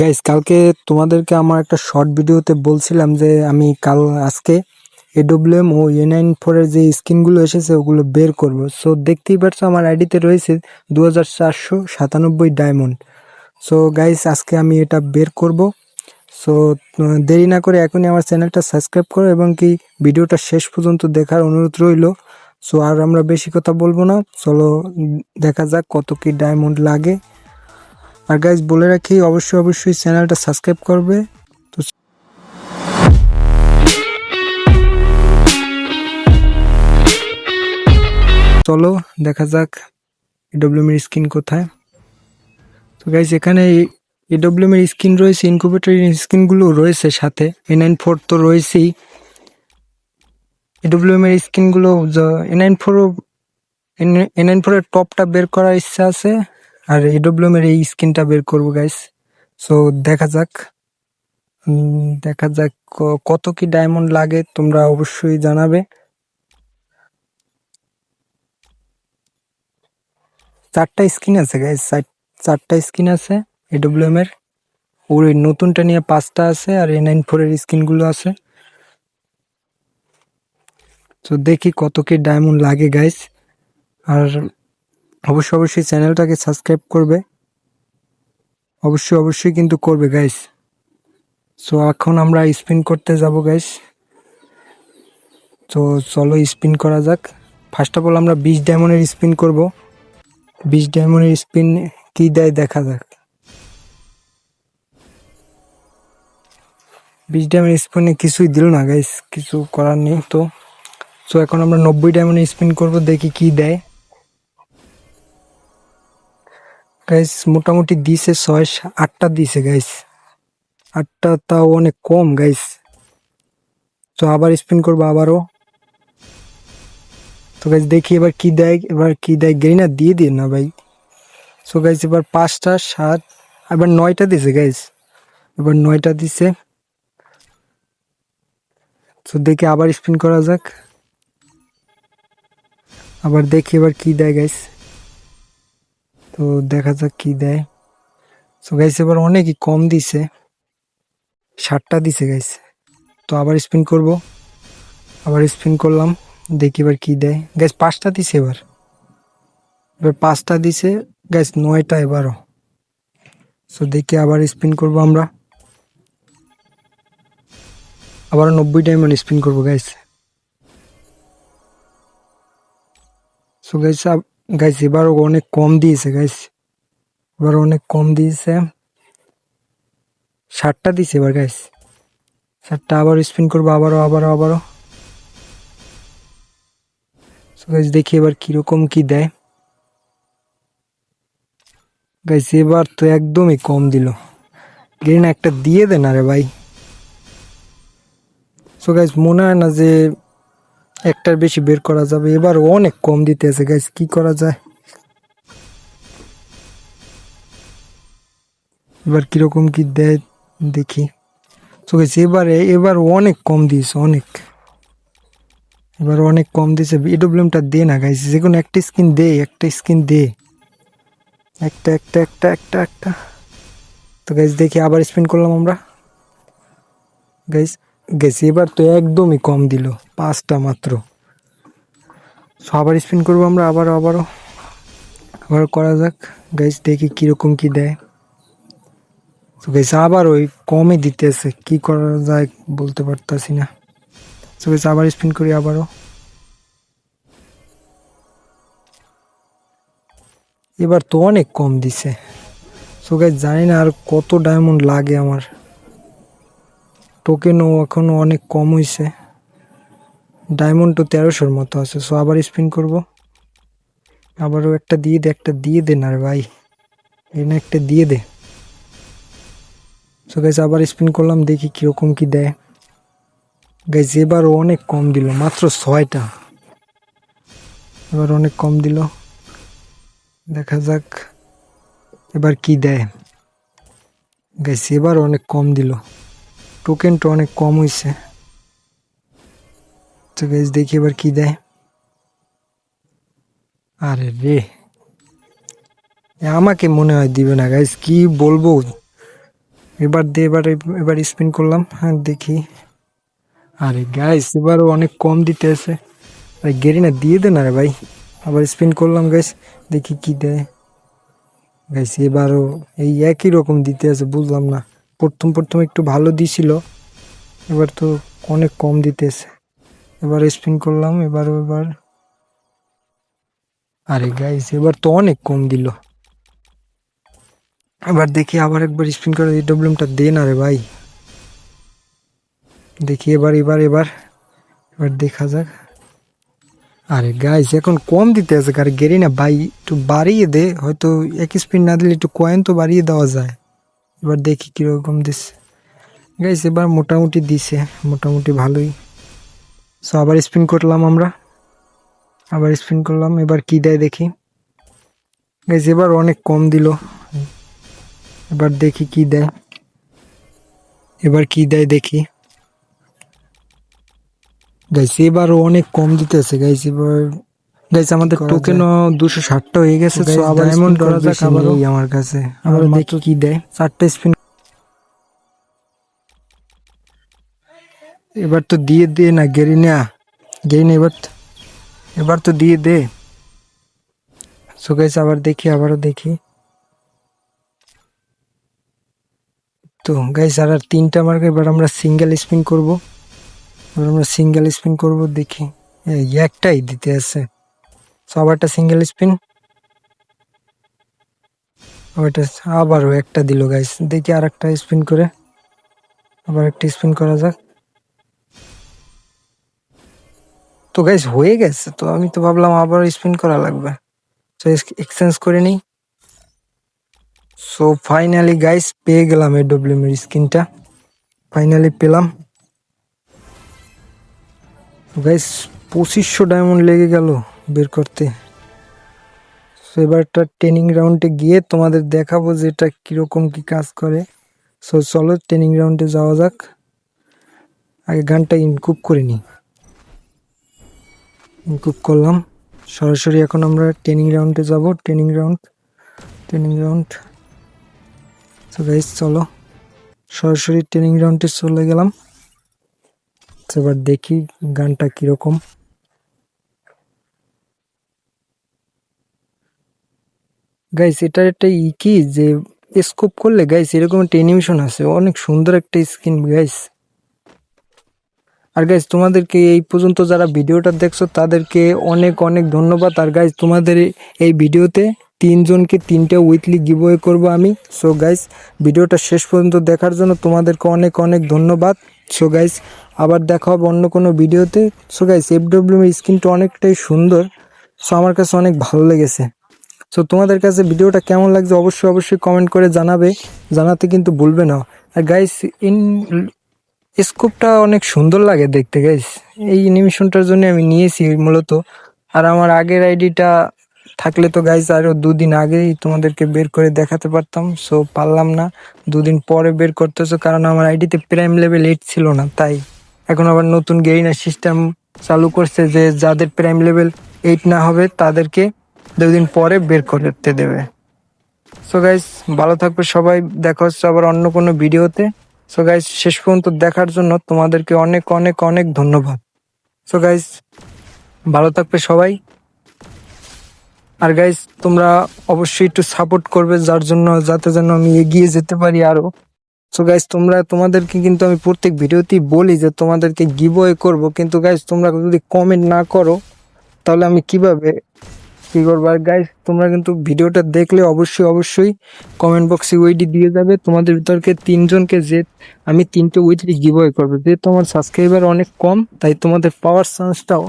Guys কালকে তোমাদেরকে আমার একটা শর্ট ভিডিওতে বলছিলাম যে আমি কাল আজকে এডব্লিউএম ও এ নাইন ফোরের যে স্ক্রিনগুলো এসেছে, ওগুলো বের করব। সো দেখতেই পারছ আমার আইডিতে রয়েছে দু হাজার চারশো সাতানব্বই ডায়মন্ড সো গাইস আজকে আমি এটা বের করব। সো দেরি না করে এখনই আমার চ্যানেলটা সাবস্ক্রাইব করো এবং কি ভিডিওটা শেষ পর্যন্ত দেখার অনুরোধ রইল। সো আর আমরা বেশি কথা বলব না। চলো, দেখা যাক কত কি ডায়মন্ড লাগে। আর গাইজ বলে রাখি, অবশ্যই অবশ্যই চ্যানেলটা সাবস্ক্রাইব করবে। তো চলো, দেখা যাক এডব্লিউএম এর স্ক্রিন কোথায়। তো গাইজ এখানে এডব্লিউএম এর স্ক্রিন রয়েছে ইনকুবেটর স্ক্রিনগুলো রয়েছে সাথে। এ নাইন ফোর তো রয়েছেই। এডব্লিউএম এর স্ক্রিনগুলো এ নাইন ফোরও এ নাইন ফোরের টপটা বের করার ইচ্ছা আছে। আর এডব্লিউএম এর এই স্ক্রিনটা বের করব গাইস সো দেখা যাক। দেখা যাক কত কি ডায়মন্ড লাগে, তোমরা অবশ্যই জানাবে। চারটা স্কিন আছে গাইস চারটা স্কিন আছে এডব্লিউএম এর। ওর নতুনটা নিয়ে পাঁচটা আছে, আর এ নাইন ফোর এর স্কিনগুলো আছে। তো দেখি কত কি ডায়মন্ড লাগে গাইস আর অবশ্যই অবশ্যই চ্যানেলটাকে সাবস্ক্রাইব করবে। অবশ্যই অবশ্যই কিন্তু করবে গাইস সো এখন আমরা স্পিন করতে যাব গাইস তো চলো স্পিন করা যাক। ফার্স্ট অফ অল আমরা বিশ ডায়মন্ডের স্পিন করব। বিশ ডায়মন্ডের স্পিন কি দেয় দেখা যাক। বিশ ডায়মন্ড স্পিনে কিছুই দিল না গাইস কিছু করার নেই তো। সো এখন আমরা নব্বই ডায়মন্ডের স্পিন করব, দেখি কি দেয়। গাইস মোটামুটি দিছে ছয়, আটটা দিছে গাইস আটটা তাও অনেক কম গাইস তো আবার স্পিন করব আবারও। তো গাইস দেখি এবার কি দেয়, এবার কি দেয় গ্রিনার দিয়ে দিন না ভাই। সো গাইস এবার পাঁচটা, সাত, এবার নয়টা দিছে গাইস এবার নয়টা দিছে। তো দেখি আবার স্পিন করা যাক। আবার দেখি এবার কি দেয় গাইস তো দেখা যাক কি দেয়। সো গাইস এবার অনেকই কম দিছে। ষাটটা দিছে গাইস তো আবার স্পিন করব। আবার স্পিন করলাম। দেখি এবার কি দেয়। গ্যাস পাঁচটা দিছে এবার। এবার পাঁচটা দিছে। গ্যাস নয়টা এবারও। সো দেখি আবার স্পিন করব আমরা। আবার নব্বই ডায়মন্ড স্পিন করব গ্যাস সো গাইস গাইস এবারও অনেক কম দিয়েছে গাইস এবার অনেক কম দিয়েছে। ষাটটা দিছে এবার গাইস ষাটটা আবার স্পিন করব, আবারও আবারও আবারও। গাইস দেখি এবার কীরকম কি দেয়। গাইস এবার তো একদমই কম দিল। গ্রিন একটা দিয়ে দে না রে ভাই। সো গাইস মনে হয় না যে একটার বেশি বের করা যাবে। এবার অনেক কম দিতেছে গাইস কি করা যায়? এবার কীরকম কি দেয়, দেখি। তো গাইস এবারে এবার অনেক কম দিয়েছে, অনেক। এবার অনেক কম দিয়েছে। এডব্লিউএমটা দে না গাইস যে কোনো একটা স্কিন দে, একটা স্কিন দে। একটা একটা একটা একটা একটা। তো গাইস দেখি, আবার স্পিন করলাম আমরা। গাইস গাইস এবার তো একদমই কম দিল, পাঁচটা মাত্র। সো আবার স্পিন করব আমরা, আবারও আবারও। আবারও করা যাক। গাইস দেখি কীরকম কি দেয়। তো গাইস আবার ওই কমই দিতেছে। কি করা যায় বলতে পারতাছি না। তো গাইস আবার স্পিন করি, আবারও। এবার তো অনেক কম দিছে। সো গাইস জানি না আর কত ডায়মন্ড লাগে আমার। টোকেনও এখনও অনেক কম হইছে। ডায়মন্ড তো তেরোশোর মতো আছে সো আবার স্পিন করব। আবারও একটা দিয়ে দে, একটা দিয়ে দে না রে ভাই। এনে একটা দিয়ে দে। সো গাইস আবার স্পিন করলাম, দেখি কীরকম কি দেয়। গাইস এবারও অনেক কম দিল, মাত্র ছয়টা। এবার অনেক কম দিল। দেখা যাক এবার কি দেয়। গাইস এবার অনেক কম দিল। টোকেনটা অনেক কম হইছে। তো গাইস দেখি এবার কি দেয়। আরে রে। আমাকে মনে হয় দিবে না গাইস কি বলব? এবার দে, এবার এবার স্পিন করলাম হ্যাঁ দেখি। আরে গাইস এবার অনেক কম দিতে আছে। ভাই গেরিনা দিয়ে দে না রে ভাই। আবার স্পিন করলাম গাইস দেখি কি দেয়। গাইস এবারও এই একই রকম দিতে আছে, বুঝলাম না। প্রথম প্রথম একটু ভালো দিছিল, এবার তো অনেক কম দিতেছে। এবার স্পিন করলাম, এবার এবার আরে গাইস এবার তো অনেক কম দিল। এবার দেখি আবার একবার স্পিন করে এই দে না রে ভাই। দেখি এবার এবার এবার এবার দেখা যাক। আরে গাইস এখন কম দিতে আছে আরে গেরি না ভাই একটু বাড়িয়ে দে, হয়তো এক স্পিন না দিলে একটু কয়েন তো বাড়িয়ে দেওয়া যায়। এবার দেখি কীরকম দিচ্ছে। গাইস এবার মোটামুটি দিছে, মোটামুটি ভালোই। সো আবার স্পিন করলাম আমরা। আবার স্পিন করলাম, এবার কি দেয় দেখি। গাইস এবার অনেক কম দিল। এবার দেখি কি দেয়। এবার কি দেয় দেখি। গাইস এবার অনেক কম দিতেছে। গাইস এবার গাইস আমাদের টোকেনও দুশো ষাটটা হয়ে গেছে তো আবার এমন যাক আবারও। আমার কাছে। আবার দেখি কি দেয়। চারটা স্পিন এবার তো দিয়ে দে না গেরিনা গেরিনা এবার এবার তো দিয়ে দে। সো গাইস আবার দেখি আবারও দেখি। তো গাইস আর আর তিনটা মার্ক এবার আমরা সিঙ্গেল স্পিন করব। এবার আমরা সিঙ্গেল স্পিন করব দেখি। একটাই দিতে আছে। সো আবার একটা সিঙ্গেল স্পিন ওইটা আবারও একটা দিল গাইস দেখি আর একটা স্পিন করে। আবার একটা স্পিন করা যাক। তো গাইস হয়ে গেছে। তো, আমি তো ভাবলাম আবার স্পিন করা লাগবে। তো এক্সচেঞ্জ করে নিই। সো ফাইনালি গাইস পেয়ে গেলাম এই ডব্লিউএম এর স্কিনটা ফাইনালি পেলাম। গাইস পঁচিশশো ডায়মন্ড লেগে গেল। বের করতে। সো এবার একটা ট্রেনিং রাউন্ডে গিয়ে তোমাদের দেখাবো যে এটা কীরকম কী কাজ করে। সো চলো ট্রেনিং রাউন্ডে যাওয়া যাক। আগে গানটা ইনকুপ করে নিই। ইনকুপ করলাম। সরাসরি এখন আমরা ট্রেনিং রাউন্ডে যাব। ট্রেনিং রাউন্ড ট্রেনিং রাউন্ড তো গাইস চলো। সরাসরি ট্রেনিং রাউন্ডে চলে গেলাম। এবার দেখি গানটা কীরকম। গাইস এটা একটা ই কি যে স্কোপ করলে গাইস এরকম একটা অ্যানিমেশন আছে, অনেক সুন্দর একটা স্কিন গাইস আর গাইজ তোমাদেরকে এই পর্যন্ত যারা ভিডিওটা দেখছ, তাদেরকে অনেক অনেক ধন্যবাদ। আর গাইজ তোমাদের এই ভিডিওতে তিনজনকে তিনটে উইকলি গিভওয়ে করব আমি। সো গাইজ ভিডিওটা শেষ পর্যন্ত দেখার জন্য তোমাদেরকে অনেক অনেক ধন্যবাদ। সো গাইজ আবার দেখা হবে অন্য কোনো ভিডিওতে। সো গাইজ এফ ডব্লিউ এর স্ক্রিনটা অনেকটাই সুন্দর। সো আমার কাছে অনেক ভালো লেগেছে। সো তোমাদের কাছে ভিডিওটা কেমন লাগছে অবশ্যই অবশ্যই কমেন্ট করে জানাবে, জানাতে কিন্তু ভুলবে না। আর গাইস ইন স্কোপটা অনেক সুন্দর লাগে দেখতে গাইস এই অ্যানিমেশনটার জন্য আমি নিয়েছি মূলত। আর আমার আগের আইডিটা থাকলে তো গাইস আরও দুদিন আগেই তোমাদেরকে বের করে দেখাতে পারতাম। সো পারলাম না। দুদিন পরে বের করতেছো, কারণ আমার আইডিতে প্রাইম লেভেল এইট ছিল না, তাই। এখন আবার নতুন গেইনার সিস্টেম চালু করছে যে যাদের প্রাইম লেভেল এইট না হবে, তাদেরকে দুদিন পরে বের করতে দেবে। সো গাইস ভালো থাকবে সবাই। দেখা হচ্ছে আবার অন্য কোনো ভিডিওতে। সো গাইস শেষ পর্যন্ত দেখার জন্য তোমাদেরকে অনেক অনেক অনেক ধন্যবাদ। সো গাইস ভালো থাকবে সবাই। আর গাইস তোমরা অবশ্যই একটু সাপোর্ট করবে, যার জন্য, যাতে যেন আমি এগিয়ে যেতে পারি আরও। সো গাইস তোমরা, তোমাদেরকে কিন্তু আমি প্রত্যেক ভিডিওতেই বলি যে তোমাদেরকে গিভওয়ে করব। কিন্তু গাইস তোমরা যদি কমেন্ট না করো, তাহলে আমি কীভাবে কি করব? আর গাইজ তোমরা কিন্তু ভিডিওটা দেখলে অবশ্যই অবশ্যই কমেন্ট বক্সে উইডি দিয়ে যাবে। তোমাদের ভিতরকে তিনজনকে যে আমি তিনটে উইডি গিভ করব। যেহেতু আমার সাবস্ক্রাইবার অনেক কম, তাই তোমাদের পাওয়ার চান্সটাও